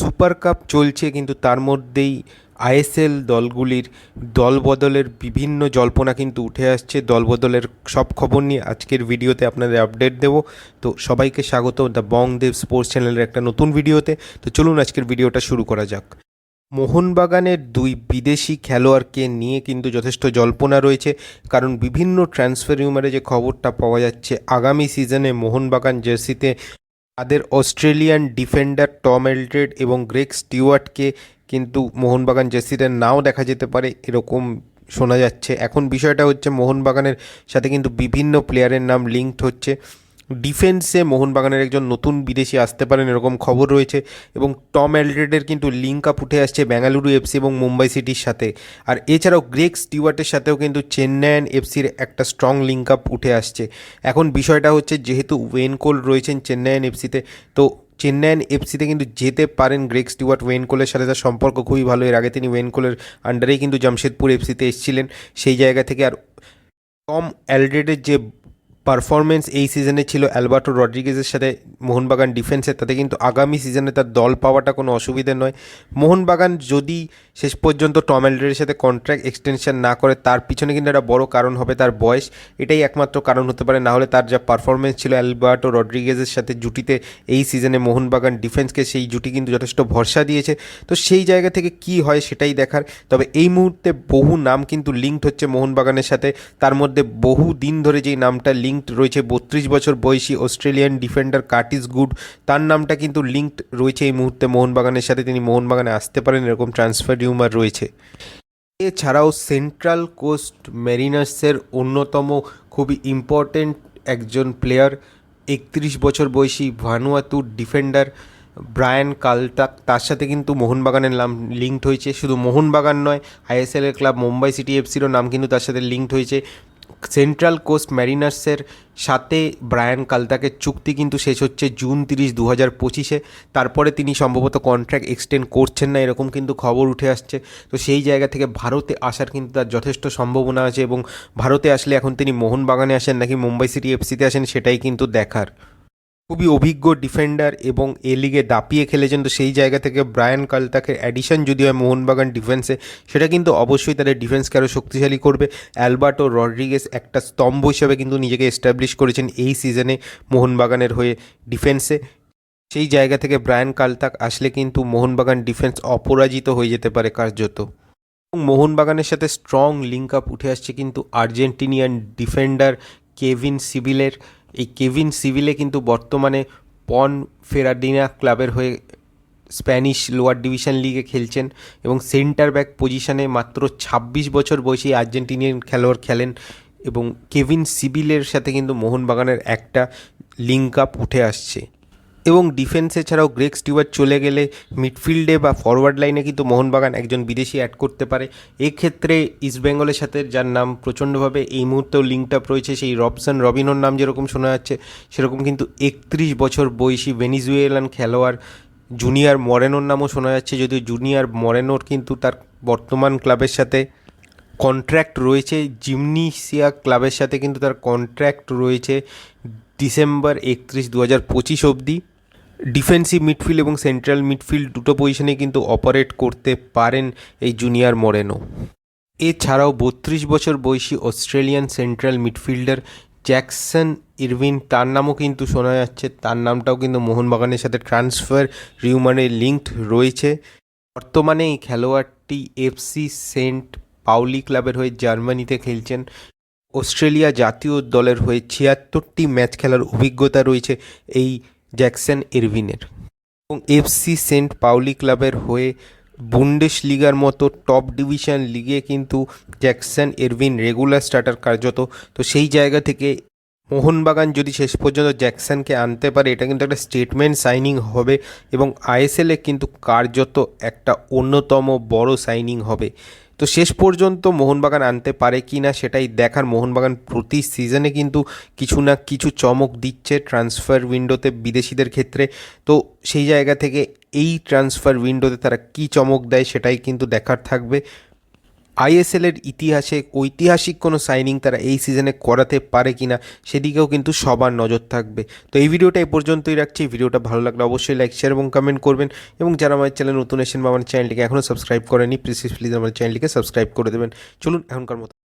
Super cup চলছে, কিন্তু তার মধ্যেই আইএসএল দলগুলির দলবদলের বিভিন্ন জল্পনা কিন্তু উঠে আসছে। দলবদলের সব খবর নিয়ে আজকের ভিডিওতে আপনাদের আপডেট দেব। তো সবাইকে স্বাগত, দ্য বংদেব স্পোর্টস চ্যানেলের একটা নতুন ভিডিওতে। তো চলুন আজকের ভিডিওটা শুরু করা যাক। মোহনবাগানের দুই বিদেশি খেলোয়াড়কে নিয়ে কিন্তু যথেষ্ট জল্পনা রয়েছে, কারণ বিভিন্ন ট্রান্সফার রিউমারে যে খবরটা পাওয়া যাচ্ছে, আগামী সিজনে মোহনবাগান জার্সিতে তাদের অস্ট্রেলিয়ান ডিফেন্ডার টম এলড্রেড এবং গ্রেক স্টিওয়ার্টকে কিন্তু মোহনবাগান জার্সিতে নাও দেখা যেতে পারে, এরকম শোনা যাচ্ছে। এখন বিষয়টা হচ্ছে, মোহনবাগানের সাথে কিন্তু বিভিন্ন প্লেয়ারের নাম লিঙ্কড হচ্ছে। ডিফেন্সে মোহনবাগানের একজন নতুন বিদেশি আসতে পারেন এরকম খবর রয়েছে এবং টম অ্যালড্রেডের কিন্তু লিঙ্ক আপ উঠে আসছে বেঙ্গালুরু এফসি এবং মুম্বাই সিটির সাথে। আর এছাড়াও গ্রেগ স্টিওয়ার্টের সাথেও কিন্তু চেন্নাইয়ান এফসির একটা স্ট্রং লিঙ্ক আপ উঠে আসছে। এখন বিষয়টা হচ্ছে যেহেতু ওয়েনকোল রয়েছেন চেন্নাইয়ান এফসিতে, তো চেন্নাইয়ান এফসিতে কিন্তু যেতে পারেন গ্রেগ স্টিওয়ার্ট। ওয়েনকোলের সাথে তার সম্পর্ক খুবই ভালো। এর আগে তিনি ওয়েনকোলের আন্ডারেই কিন্তু জামশেদপুর এফসিতে এসেছিলেন। সেই জায়গা থেকে আর টম অ্যালড্রেডের যে পারফরমেন্স এই সিজনে ছিল অ্যালবার্টো রড্রিগেজের সাথে মোহনবাগান ডিফেন্সের তাতে কিন্তু আগামী সিজনে তার দল পাওয়াটা কোনো অসুবিধে নয়। মোহনবাগান যদি শেষ পর্যন্ত টম অ্যালড্রেডের সাথে কন্ট্রাক্ট এক্সটেনশন না করে তার পিছনে কিন্তু একটা বড় কারণ হবে তার বয়স। এটাই একমাত্র কারণ হতে পারে, না হলে তার যা পারফরমেন্স ছিল অ্যালবার্টো রড্রিগেজের সাথে জুটিতে এই সিজনে মোহনবাগান ডিফেন্সকে সেই জুটি কিন্তু যথেষ্ট ভরসা দিয়েছে। তো সেই জায়গা থেকে কি হয় সেটাই দেখার। তবে এই মুহূর্তে বহু নাম কিন্তু লিঙ্কড হচ্ছে মোহনবাগানের সাথে। তার মধ্যে বহু দিন ধরে যেই নামটা লিঙ্কড রয়েছে, বত্রিশ বছর বয়সী অস্ট্রেলিয়ান ডিফেন্ডার কার্টিস গুড তার নামটা কিন্তু লিঙ্কড রয়েছে এই মুহূর্তে মোহনবাগানের সাথে। তিনি মোহনবাগানে আসতে পারেন, এরকম ট্রান্সফার রিউমার রয়েছে। এছাড়াও সেন্ট্রাল কোস্ট মেরিনার্সের অন্যতম খুবই ইম্পর্টেন্ট একজন প্লেয়ার, একত্রিশ বছর বয়সী ভানুয়াতুর ডিফেন্ডার ব্রায়ান কালটাক তার সাথে কিন্তু মোহনবাগানের নাম লিঙ্কড হয়েছে। শুধু মোহনবাগান নয়, আইএসএলের ক্লাব মুম্বাই সিটি এফসিরও নাম কিন্তু তার সাথে লিঙ্কড হয়েছে। সেন্ট্রাল কোস্ট ম্যারিনার্সের সাথে ব্রায়ান কালতাকের চুক্তি কিন্তু শেষ হচ্ছে জুন তিরিশ দু হাজার পঁচিশে। তারপরে তিনি সম্ভবত কন্ট্রাক্ট এক্সটেন্ড করছেন না, এরকম কিন্তু খবর উঠে আসছে। তো সেই জায়গা থেকে ভারতে আসার কিন্তু তার যথেষ্ট সম্ভাবনা আছে এবং ভারতে আসলে এখন তিনি মোহনবাগানে আসেন নাকি মুম্বাই সিটি এফসিতে আসেন সেটাই কিন্তু দেখার। খুবই অভিজ্ঞ ডিফেন্ডার এবং এ লিগে দাপিয়ে খেলেছেন। তো সেই জায়গা থেকে ব্রায়ান কালতাকের অ্যাডিশন যদি হয় মোহনবাগান ডিফেন্সে সেটা কিন্তু অবশ্যই তাদের ডিফেন্সকে আরও শক্তিশালী করবে। অ্যালবার্টো রড্রিগেস একটা স্তম্ভ হিসেবে কিন্তু নিজেকে এস্টাবলিশ করেছেন এই সিজনে মোহনবাগানের হয়ে ডিফেন্সে সেই জায়গা থেকে ব্রায়ান কালতাক আসলে কিন্তু মোহনবাগান ডিফেন্স অপরাজিত হয়ে যেতে পারে কার্যত। এবং মোহনবাগানের সাথে স্ট্রং লিঙ্ক আপ উঠে আসছে কিন্তু আর্জেন্টিনিয়ান ডিফেন্ডার কেভিন সিভিলের এই কেভিন সিভিলে কিন্তু বর্তমানে পন ফেরাডিনা ক্লাবের হয়ে স্প্যানিশ লোয়ার ডিভিশন লিগে খেলছেন এবং সেন্টার ব্যাক পজিশনে মাত্র ছাব্বিশ বছর বয়সী আর্জেন্টিনিয়ান খেলোয়াড় খেলেন এবং কেভিন সিবিলের সাথে কিন্তু মোহনবাগানের একটা লিঙ্ক আপ উঠে আসছে। এবং ডিফেন্সে ছাড়াও গ্রেক স্টিওয়ার্ট চলে গেলে মিডফিল্ডে বা ফরওয়ার্ড লাইনে কিন্তু মোহনবাগান একজন বিদেশি অ্যাড করতে পারে। এক্ষেত্রে ইস্টবেঙ্গলের সাথে যার নাম প্রচণ্ডভাবে এই মুহূর্তেও লিঙ্কটা রয়েছে, সেই রবসন রবিনোর নাম যেরকম শোনা যাচ্ছে, সেরকম কিন্তু একত্রিশ বছর বয়সী ভেনিজুয়েলান খেলোয়াড় জুনিয়র মরেনোর নামও শোনা যাচ্ছে, যদিও জুনিয়র মরেনোর কিন্তু তার বর্তমান ক্লাবের সাথে কন্ট্রাক্ট রয়েছে জিমনিসিয়া ক্লাবের সাথে কিন্তু তার কন্ট্রাক্ট রয়েছে ডিসেম্বর একত্রিশ দু হাজার পঁচিশ অবধি। ডিফেন্সিভ মিডফিল্ড এবং সেন্ট্রাল মিডফিল্ড দুটো পজিশনে কিন্তু অপারেট করতে পারেন এই জুনিয়র মরেনো এছাড়াও বত্রিশ বছর বয়সী Australian central midfielder Jackson Irvine তার নামও কিন্তু শোনা যাচ্ছে। তার নামটাও কিন্তু মোহনবাগানের সাথে ট্রান্সফার রিউমানে লিঙ্কড রয়েছে। বর্তমানে এই খেলোয়াড়টি এফসি সেন্ট পাউলি ক্লাবের হয়ে জার্মানিতে খেলছেন। অস্ট্রেলিয়া জাতীয় দলের হয়ে ছিয়াত্তরটি ম্যাচ খেলার অভিজ্ঞতা রয়েছে এই জ্যাকসন ইরভিনের। এবং এফসি সেন্ট পাউলি ক্লাবের হয়ে বুন্ডেস লিগার মতো টপ ডিভিশন লিগে কিন্তু জ্যাকসন এরভিন রেগুলার স্টার্টার কার্যত। তো সেই জায়গা থেকে মোহনবাগান যদি শেষ পর্যন্ত জ্যাকসনকে আনতে পারে, এটা কিন্তু একটা স্টেটমেন্ট সাইনিং হবে এবং আইএসএলে কিন্তু কার্যত একটা অন্যতম বড় সাইনিং হবে। তো শেষ পর্যন্ত মোহনবাগান আনতে পারে কি না সেটাই দেখার। মোহনবাগান প্রতি সিজনে কিন্তু কিছু না কিছু চমক দিচ্ছে ট্রান্সফার উইন্ডোতে বিদেশিদের ক্ষেত্রে। তো সেই জায়গা থেকে এই ট্রান্সফার উইন্ডোতে তারা কি চমক দেয় সেটাই কিন্তু দেখার থাকবে। আইএসএলের ইতিহাসে ঐতিহাসিক কোনো সাইনিং তারা এই সিজনে করাতে পারে কি না সেদিকেও কিন্তু সবার নজর থাকবে। তো এই ভিডিওটা এই পর্যন্তই রাখছি। ভিডিওটা ভালো লাগলে অবশ্যই লাইক শেয়ার এবং কমেন্ট করবেন। এবং যারা আমার চ্যানেল নতুন এসেন বা আমার চ্যানেলটিকে এখনও সাবস্ক্রাইব করেনি প্লিজ প্লিজ আমার চ্যানেলটিকে সাবস্ক্রাইব করে দেবেন। চলুন এখনকার মতো।